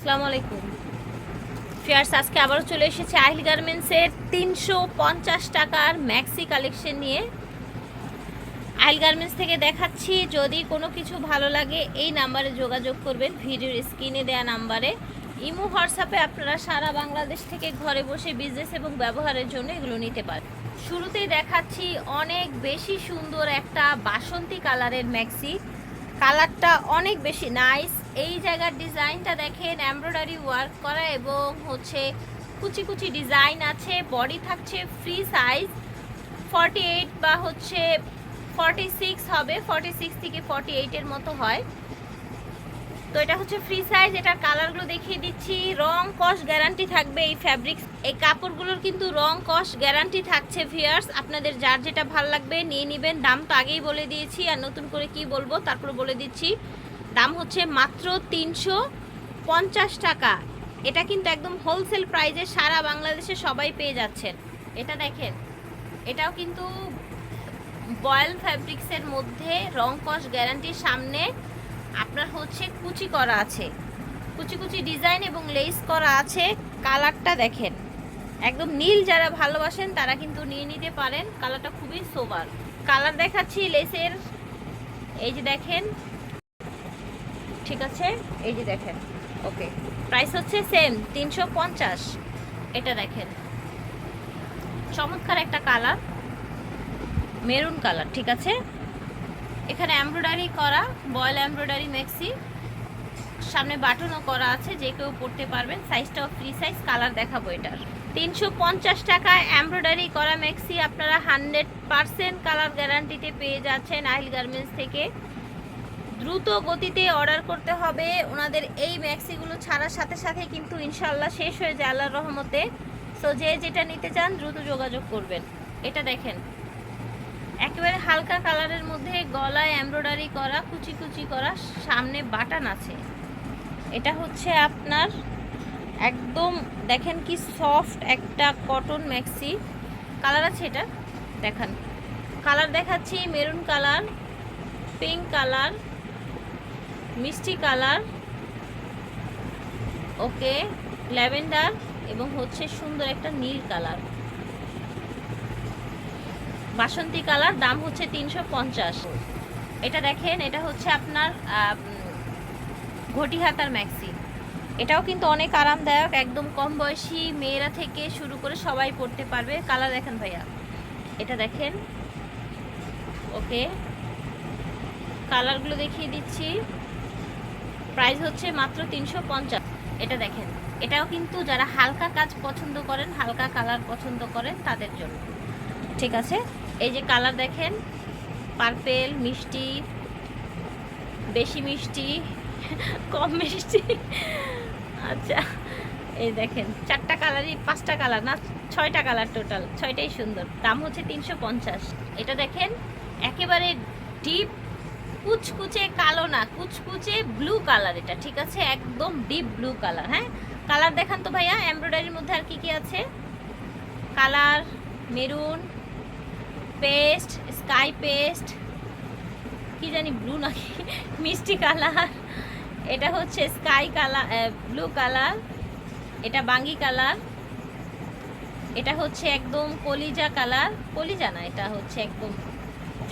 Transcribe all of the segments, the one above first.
আসসালামু আলাইকুম। ফিয়ার্স আজকে আবারও চলে এসেছে আহিল গার্মেন্টসের তিনশো পঞ্চাশ টাকার ম্যাক্সি কালেকশন নিয়ে। আহিল গার্মেন্টস থেকে দেখাচ্ছি, যদি কোনো কিছু ভালো লাগে এই নাম্বারে যোগাযোগ করবেন। ভিডিওর স্ক্রিনে দেওয়া নাম্বারে। ইমো, হোয়াটসঅ্যাপে আপনারা সারা বাংলাদেশ থেকে ঘরে বসে বিজনেস এবং ব্যবহারের জন্য এগুলো নিতে পারেন। শুরুতেই দেখাচ্ছি অনেক বেশি সুন্দর একটা বাসন্তী কালারের ম্যাক্সি। কালারটা অনেক বেশি নাইস। এই জায়গার ডিজাইনটা দেখেন, এমব্রয়ডারি ওয়ার্ক করা এবং হচ্ছে কুচি কুচি ডিজাইন আছে, বডি থাকছে ফ্রি সাইজ। ফর্টি এইট বা হচ্ছে ফর্টি সিক্স হবে ফর্টি সিক্স থেকে ফর্টি এইটের মতো হয়। তো এটা হচ্ছে ফ্রি সাইজ এটার কালারগুলো দেখিয়ে দিচ্ছি। রং কস গ্যারান্টি থাকবে এই ফ্যাব্রিক্স এই কাপড়গুলোর কিন্তু রং কস গ্যারান্টি থাকছে ভিয়ার্স আপনাদের যার যেটা ভালো লাগবে নিয়ে নেবেন। দাম তো আগেই বলে দিয়েছি, আর নতুন করে কি বলব তারপর বলে দিচ্ছি। দাম হচ্ছে মাত্র তিনশো পঞ্চাশ টাকা। এটা কিন্তু একদম হোলসেল প্রাইজে সারা বাংলাদেশে সবাই পেয়ে যাচ্ছেন। এটা দেখেন, এটাও কিন্তু বয়েল ফ্যাব্রিক্সের মধ্যে রং কস গ্যারান্টির সামনে আপনার হচ্ছে কুচি করা আছে। কুচি কুচি ডিজাইন এবং লেস করা আছে। কালারটা দেখেন। একদম নীল যারা ভালোবাসেন তারা কিন্তু নিয়ে নিতে পারেন। কালারটা খুবই সোবার। কালার দেখাচ্ছি লেসের। এই যে দেখেন। ঠিক আছে? এই যে দেখেন। ওকে। প্রাইস হচ্ছে সেম, তিনশো পঞ্চাশ। এটা দেখেন। চমৎকার একটা কালার। মেরুন কালার, ঠিক আছে? এখানে এমব্রয়ডারি করা, বয়েল এমব্রয়ডারি মেক্সি, সামনে বাটনও করা আছে, যে কেউ পড়তে পারবেন। সাইজটাও ফ্রি সাইজ কালার দেখাবো এটার। তিনশো পঞ্চাশ টাকায় এমব্রয়ডারি করা মেক্সি আপনারা হান্ড্রেড পারসেন্ট কালার গ্যারান্টিতে পেয়ে যাচ্ছেন আহিল গার্মেন্টস থেকে। দ্রুত গতিতে অর্ডার করতে হবে। ওনাদের এই ম্যাক্সিগুলো ছাড়ার সাথে সাথে কিন্তু ইনশাল্লাহ শেষ হয়ে যায় আল্লাহর রহমতে। সো যে যেটা নিতে চান দ্রুত যোগাযোগ করবেন। এটা দেখেন। একেবারে হালকা কালারের মধ্যে গলায় এমব্রয়ডারি করা, কুচি কুচি করা, সামনে বাটান আছে। এটা হচ্ছে আপনার একদম, দেখেন কি সফট একটা কটন ম্যাক্সি। কালার আছে এটা? দেখান। কালার দেখাচ্ছি, মেরুন কালার, পিঙ্ক কালার, মিষ্টি কালার, ওকে, ল্যাভেন্ডার, এবং হচ্ছে সুন্দর একটা নীল কালার। বাসন্তী কালার, দাম হচ্ছে তিনশো পঞ্চাশ। এটা দেখেন, এটা হচ্ছে আপনার ঘটি হাতার ম্যাক্সি। এটাও কিন্তু অনেক আরামদায়ক, একদম কম বয়সী মেয়েরা থেকে শুরু করে সবাই পড়তে পারবে। কালার দেখেন ভাইয়া, এটা দেখেন। ওকে, কালারগুলো দেখিয়ে দিচ্ছি। প্রাইস হচ্ছে মাত্র তিনশো পঞ্চাশ। এটা দেখেন, এটাও কিন্তু যারা হালকা কাজ পছন্দ করেন, হালকা কালার পছন্দ করেন, তাদের জন্য। ঠিক আছে? এই যে কালার দেখেন, পার্পেল, মিষ্টি, বেশি মিষ্টি, কম মিষ্টি। আচ্ছা এই দেখেন, চারটা কালারই, পাঁচটা কালার না, ছয়টা কালার টোটাল ছয়টাই সুন্দর। দাম হচ্ছে তিনশো পঞ্চাশ। এটা দেখেন, একেবারে ডিপ কুচকুচে কালো না, কুচকুচে ব্লু কালার এটা, ঠিক আছে? একদম ডিপ ব্লু কালার হ্যাঁ? কালার দেখান তো ভাইয়া এমব্রয়ডারির মধ্যে আর কি কি আছে? Colour maroon paste sky paste কি জানি ব্লু নাকি? মিষ্টি কালার। এটা হচ্ছে স্কাই কালার ব্লু কালার এটা বাঙ্গি কালার এটা হচ্ছে একদম কলিজা কালার কলিজা না, এটা হচ্ছে একদম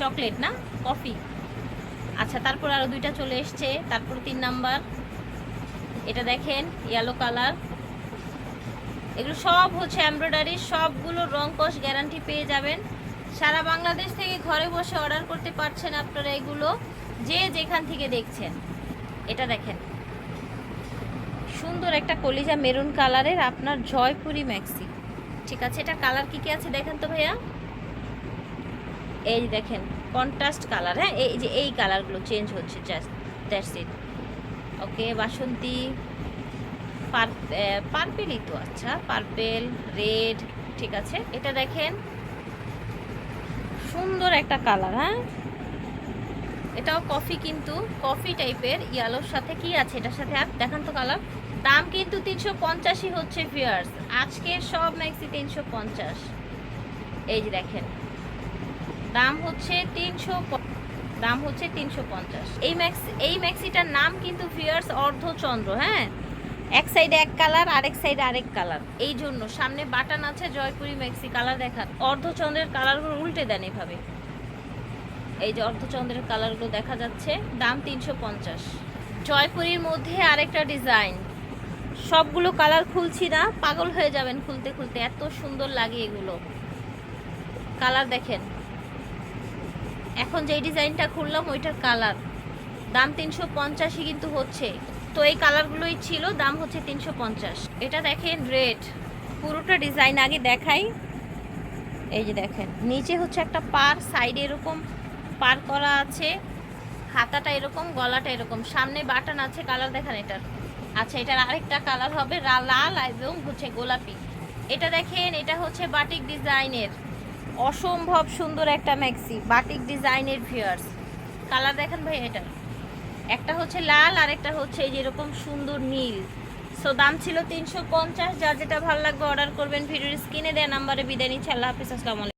চকলেট না কফি আচ্ছা তারপর আরও দুইটা চলে এসছে, তারপর তিন নাম্বার এটা দেখেন ইয়েলো কালার এগুলো সব হচ্ছে এমব্রয়ডারি সবগুলো রং কস গ্যারান্টি পেয়ে যাবেন। সারা বাংলাদেশ থেকে ঘরে বসে অর্ডার করতে পারছেন আপনারা এগুলো, যে যেখান থেকে দেখছেন। এটা দেখেন। সুন্দর একটা কলিজা মেরুন কালারের আপনার জয়পুরি ম্যাক্সি। ঠিক আছে, এটা কালার কি কি আছে দেখেন তো ভাইয়া? এই দেখেন কন্ট্রাস্ট কালার হ্যাঁ? এই যে এই কালারগুলো চেঞ্জ হচ্ছে জাস্ট দ্যাটস ইট ওকে বাসন্তী, পার পার্পেলই তো আচ্ছা পার্পেল রেড ঠিক আছে। এটা দেখেন সুন্দর একটা কালার হ্যাঁ? এটাও কফি কিন্তু, কফি টাইপের ইয়ালোর সাথে কি আছে এটার সাথে? দেখান তো কালার দাম কিন্তু তিনশো পঞ্চাশই হচ্ছে ফিয়ার্স আজকের সব ম্যাক্সি তিনশো পঞ্চাশ। এই যে দেখেন। দাম হচ্ছে তিনশো দাম হচ্ছে তিনশো পঞ্চাশ। এই ম্যাক্সি, এই ম্যাক্সিটার নাম কিন্তু ফিয়ার্স অর্ধচন্দ্র হ্যাঁ? এক সাইডে এক কালার, আরেক সাইডে আরেক কালার। এই জন্য সামনে বাটন আছে জয়পুরি ম্যাক্সি কালার দেখান অর্ধচন্দ্রের কালারগুলো উল্টে দেন এভাবে। এই যে অর্ধচন্দ্রের কালারগুলো দেখা যাচ্ছে, দাম তিনশো পঞ্চাশ। জয়পুরির মধ্যে আরেকটা ডিজাইন। সবগুলো কালার খুলছি না, পাগল হয়ে যাবেন খুলতে খুলতে, এত সুন্দর লাগে এগুলো। কালার দেখেন। এখন যেই ডিজাইনটা খুললাম, ওইটার কালার। দাম তিনশো পঞ্চাশই কিন্তু হচ্ছে। তো এই কালারগুলোই ছিল, দাম হচ্ছে তিনশো পঞ্চাশ। এটা দেখেন রেড, পুরোটা ডিজাইন আগে দেখাই। এই যে দেখেন, নিচে হচ্ছে একটা পার, সাইডে এরকম পার করা আছে, হাতাটা এরকম, গলাটা এরকম। সামনে বাটন আছে, কালার দেখেন এটার। আচ্ছা এটার আরেকটা কালার হবে লাল এবং হচ্ছে গোলাপি। এটা দেখেন, এটা হচ্ছে বাটিক ডিজাইনের। অসম্ভব সুন্দর একটা ম্যাক্সি, বাটিক ডিজাইনের ভিউয়ার্স। কালার দেখেন ভাই এটা একটা হচ্ছে লাল আর একটা হচ্ছে যেরকম সুন্দর নীল। সো দাম ছিল তিনশো পঞ্চাশ। যার যেটা ভালো লাগবে অর্ডার করবেন, ভিডিওর স্ক্রিনে দেওয়া নাম্বারে বিদায় নিচ্ছে। আল্লাহ হাফিজ, আসসালামু আলাইকুম।